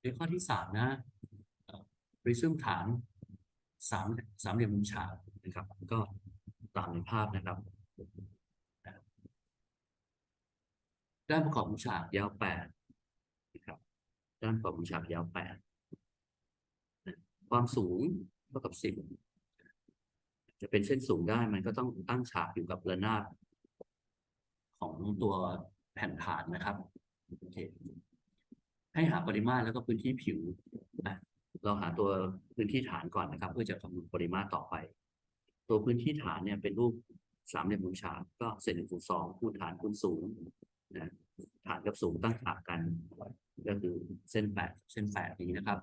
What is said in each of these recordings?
ในข้อที่สามนะปริซึมฐานสามสามเหลี่ยมมุมฉากนะครับ ก็ตามในภาพนะครับด้านประกอบมุมฉากยาวแปดนะครับด้านประกอบมุมฉากยาวแปดความสูงเท่ากับสิบจะเป็นเส้นสูงได้มันก็ต้องตั้งฉากอยู่กับระนาบของตัวแผ่นฐานนะครับโอเค ให้หาปริมาตรแล้วก็พื้นที่ผิวนะเราหาตัวพื้นที่ฐานก่อนนะครับ เพื่อจะคำนวณปริมาตรต่อไป ตัวพื้นที่ฐานเนี่ยเป็นรูปสามเหลี่ยมมุมฉากก็เศษหนึ่งส่วนสองคูณฐานคูณสูงนะฐานกับสูงตั้งฉากกันก็คือเส้นแปดเส้นแปดนี้นะครับ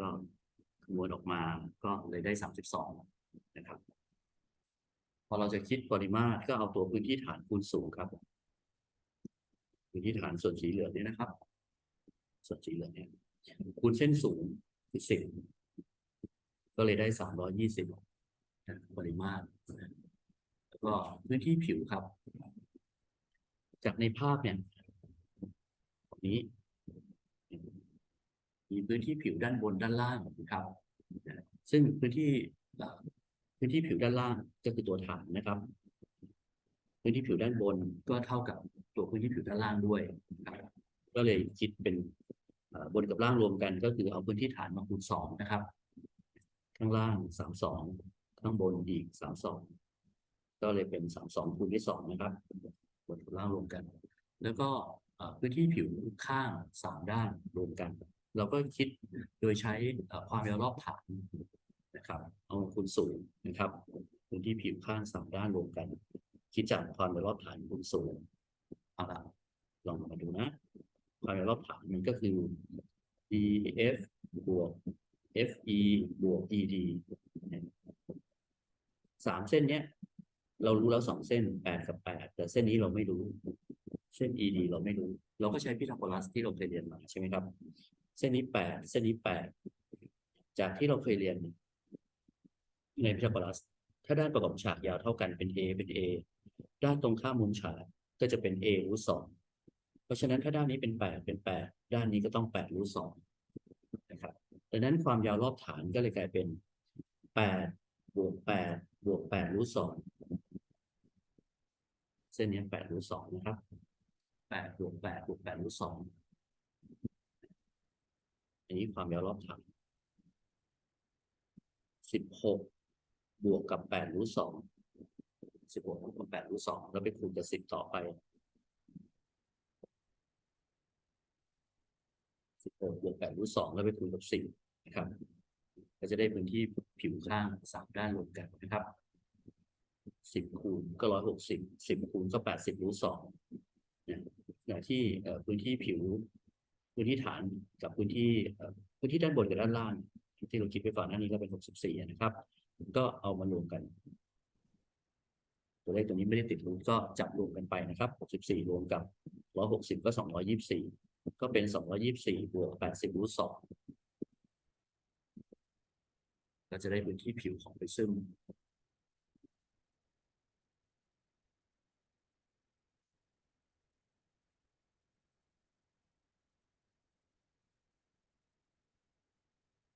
ก็คำนวณออกมาก็เลยได้สามสิบสองนะครับ พอเราจะคิดปริมาตรก็เอาตัวพื้นที่ฐานคูณสูงครับ พื้นที่ฐานส่วนสีเหลืองนี่นะครับ ส่วนสีเหลืองเนี่ยคูณเส้นสูงคือสิบก็เลยได้สามร้อยี่สิบปริมาตรแล้วก็พื้นที่ผิวครับ จากในภาพเนี่ยตรงนี้ มีพื้นที่ผิวด้านบนด้านล่างนะครับ ซึ่งพื้นที่พื้นที่ผิวด้านล่างก็คือตัวฐานนะครับ พื้นที่ผิวด้านบนก็เท่ากับตัวพื้นที่ผิวด้านล่างด้วย ก็เลยคิดเป็น บนกับล่างรวมกันก็คือเอาพื้นที่ฐานมาคูณสองนะครับ ข้างล่างสามสองข้างบนอีกสามสองก็เลยเป็นสามสองคูณที่สองนะครับ บนกับล่างรวมกัน แล้วก็พื้นที่ผิวข้างสามด้านรวมกัน เราก็คิดโดยใช้ความยาวรอบฐานนะครับ เอาคูณสูงนะครับพื้นที่ผิวข้างสามด้านรวมกัน คิดจากความยาวรอบฐานคูณสูงเอาละลองมาดูนะ ควายาวรอบฐานมันก็คือ df บวก fe บวก ed สามเส้นเนี้ย เรารู้แล้วสองเส้นแปดกับแปดแต่เส้นนี้เราไม่รู้ เส้น ed เราไม่รู้ เราก็ใช้พีทาโกรัสที่เราเคยเรียนมาใช่ไหมครับ เส้นนี้แปดเส้นนี้แปดจากที่เราเคยเรียน ในพีทาโกรัส ถ้าด้านประกอบฉากยาวเท่ากันเป็น a เป็น a ด้านตรงข้ามมุมฉากก็จะเป็น a รูทสอง เพราะฉะนั้นถ้าด้านนี้เป็นแปดเป็นแปดด้านนี้ก็ต้องแปดรูทสองนะครับดังนั้นความยาวรอบฐานก็เลยกลายเป็นแปดบวกแปดบวกแปดรูทสองเส้นนี้แปดรูทสองนะครับแปดบวกแปดบวกแปดรูทสองอันนี้ความยาวรอบฐานสิบหกบวกกับแปดรูทสองสิบหกบวกกับแปดรูทสองแล้วไปคูณกับสิบต่อไป สิบหกบวกแปดรูทสองแล้วไปคูณกับสิบนะครับ ก็จะได้พื้นที่ผิวข้างสามด้านรวมกันนะครับสิบคูณก็ร้อยหกสิบสิบคูณก็แปดสิบรูทสองเนี่ยอย่างที่พื้นที่ผิว พื้นที่ฐานกับพื้นที่พื้นที่ด้านบนกับด้านล่าง ที่เราคิดไปก่อนหน้านี้ก็เป็นหกสิบสี่นะครับ ก็เอามารวมกัน ตัวเลขตัวนี้ไม่ได้ติดรูทก็จับรวมกันไปนะครับหกสิบสี่รวมกับร้อยหกสิบก็สองร้อยี่สิบสี่ ก็เป็นสองร้อยี่สิบสี่บวกแปดสิบรูทสองก็จะได้พื้นที่ผิวของไปซึม